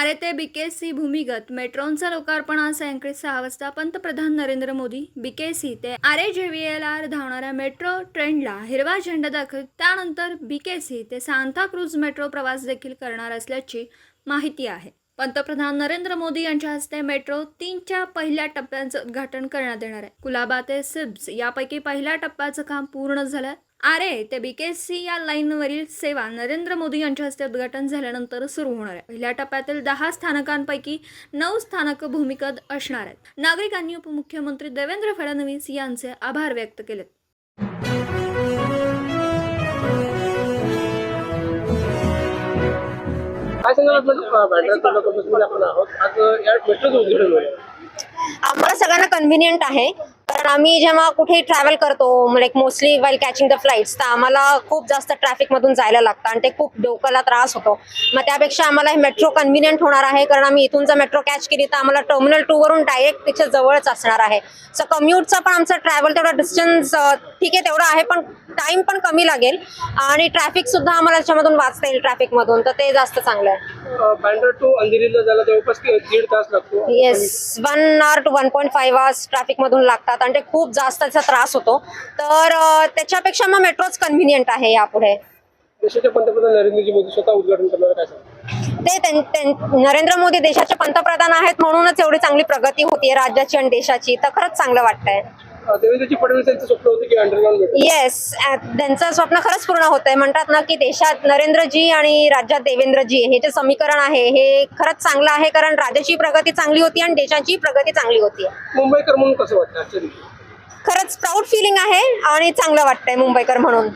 आरे ते बीकेसी भूमिगत. मेट्रोनचं लोकार्पण आज सायंकाळी सहा वाजता. पंतप्रधान नरेंद्र मोदी बीकेसी ते आरे जेव्हीएलआर धावणाऱ्या मेट्रो ट्रेनला हिरवा झेंडा दाखवत त्यानंतर बीकेसी ते सांताक्रूज मेट्रो प्रवास देखील करणार असल्याची माहिती आहे. पंतप्रधान नरेंद्र मोदी यांच्या हस्ते मेट्रो तीनच्या पहिल्या टप्प्यांचं उद्घाटन करण्यात येणार आहे. कुलाबा ते सिब्स यापैकी पहिल्या टप्प्याचं काम पूर्ण झालं. आरे ते बीकेसी या लाईनवरील सेवा नरेंद्र मोदी यांच्या हस्ते उद्घाटन झाल्यानंतर सुरू होणार आहे. पहिल्या टप्प्यातील दहा स्थानकांपैकी नऊ स्थानक भूमिगत असणार आहेत. नागरिकांनी उपमुख्यमंत्री देवेंद्र फडणवीस यांचे आभार व्यक्त केलेत. आम्हाला सगळ्यांना कन्व्हिनियंट आहे. कारण आम्ही जेव्हा कुठे ट्रॅव्हल करतो like mostly while catching the flights तर आम्हाला खूप जास्त ट्रॅफिकमधून जायला लागतं आणि ते खूप डोक्याला त्रास होतो. मग त्यापेक्षा आम्हाला हे मेट्रो कन्व्हिनियंट होणार आहे कारण आम्ही इथून जर मेट्रो कॅच केली तर आम्हाला टर्मिनल टूवरून डायरेक्ट तिच्या जवळच असणार आहे. सो कम्युटचा पण आमचं ट्रॅव्हल तेवढा डिस्टन्स ठीक आहे तेवढा आहे पण टाईम पण कमी लागेल. आणि ट्रॅफिकसुद्धा आम्हाला त्याच्यामधून वाचता येईल ट्रॅफिकमधून तर ते जास्त चांगलं आहे. बँड्रा टू अंधेरीला जायला जवळपास दीड तास लागतो. Yes one hour two one point five hours ट्रॅफिकमधून लागतात आणि ते खूप जास्त त्याचा त्रास होतो. तर अं, त्याच्यापेक्षा मग मेट्रोच कन्व्हिनियंट आहे यापुढे. देशाचे पंतप्रधान नरेंद्रजी मोदी स्वतः उद्घाटन करणार काय सांगा ते त्यां- त्यां- नरेंद्र मोदी देशाचे पंतप्रधान आहेत म्हणूनच एवढी चांगली प्रगती होतीये राज्याची आणि देशाची. तर खरंच चांगलं वाटतंय. देवेंद्रजी फडणवीस यांचं स्वप्न होतं की अंडरग्राऊंड मेट्रो येस त्यांचं स्वप्न खरंच पूर्ण होत आहे. म्हणतात ना की देशात नरेंद्रजी आणि राज्यात देवेंद्रजी हे जे समीकरण आहे हे खरंच चांगलं आहे कारण राज्याची प्रगती चांगली होती आणि देशाची प्रगती चांगली होती. मुंबईकर म्हणून कसं वाटतं? खरंच प्राऊड फिलिंग आहे आणि चांगलं वाटतंय मुंबईकर म्हणून.